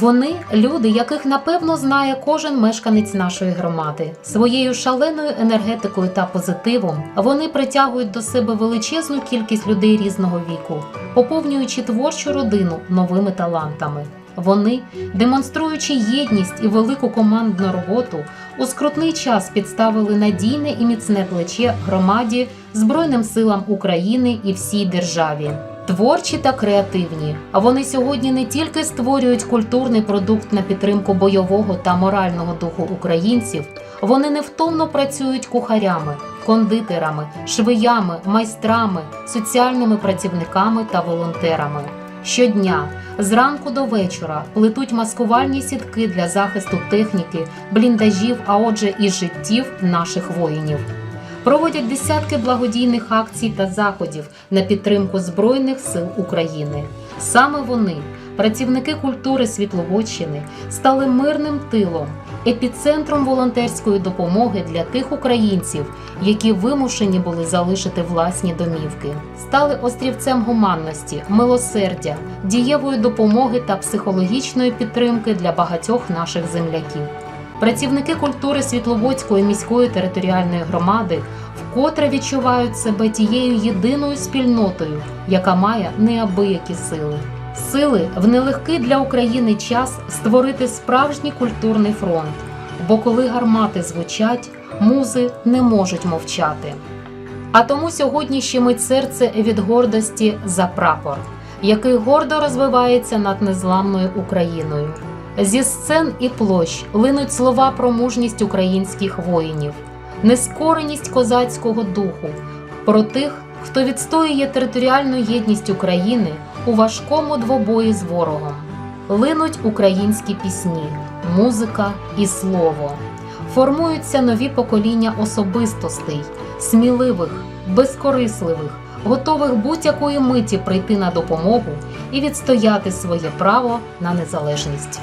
Вони люди, яких напевно знає кожен мешканець нашої громади. Своєю шаленою енергетикою та позитивом вони притягують до себе величезну кількість людей різного віку, поповнюючи творчу родину новими талантами. Вони, демонструючи єдність і велику командну роботу, у скрутний час підставили надійне і міцне плече громаді, Збройним силам України і всій державі. Творчі та креативні. А вони сьогодні не тільки створюють культурний продукт на підтримку бойового та морального духу українців, вони невтомно працюють кухарями, кондитерами, швиями, майстрами, соціальними працівниками та волонтерами. Щодня, зранку до вечора, плетуть маскувальні сітки для захисту техніки, бліндажів, а отже, і життів наших воїнів. Проводять десятки благодійних акцій та заходів на підтримку Збройних сил України. Саме вони, працівники культури Світловодщини, стали мирним тилом, епіцентром волонтерської допомоги для тих українців, які вимушені були залишити власні домівки, стали острівцем гуманності, милосердя, дієвої допомоги та психологічної підтримки для багатьох наших земляків. Працівники культури Світловодської міської територіальної громади вкотре відчувають себе тією єдиною спільнотою, яка має неабиякі сили. Сили в нелегкий для України час створити справжній культурний фронт. Бо коли гармати звучать, музи не можуть мовчати. А тому сьогодні щемить серце від гордості за прапор, який гордо розвивається над незламною Україною. Зі сцен і площ линуть слова про мужність українських воїнів, нескореність козацького духу, про тих, хто відстоює територіальну єдність України у важкому двобої з ворогом. Линуть українські пісні, музика і слово. Формуються нові покоління особистостей, сміливих, безкорисливих, готових будь-якої миті прийти на допомогу і відстояти своє право на незалежність.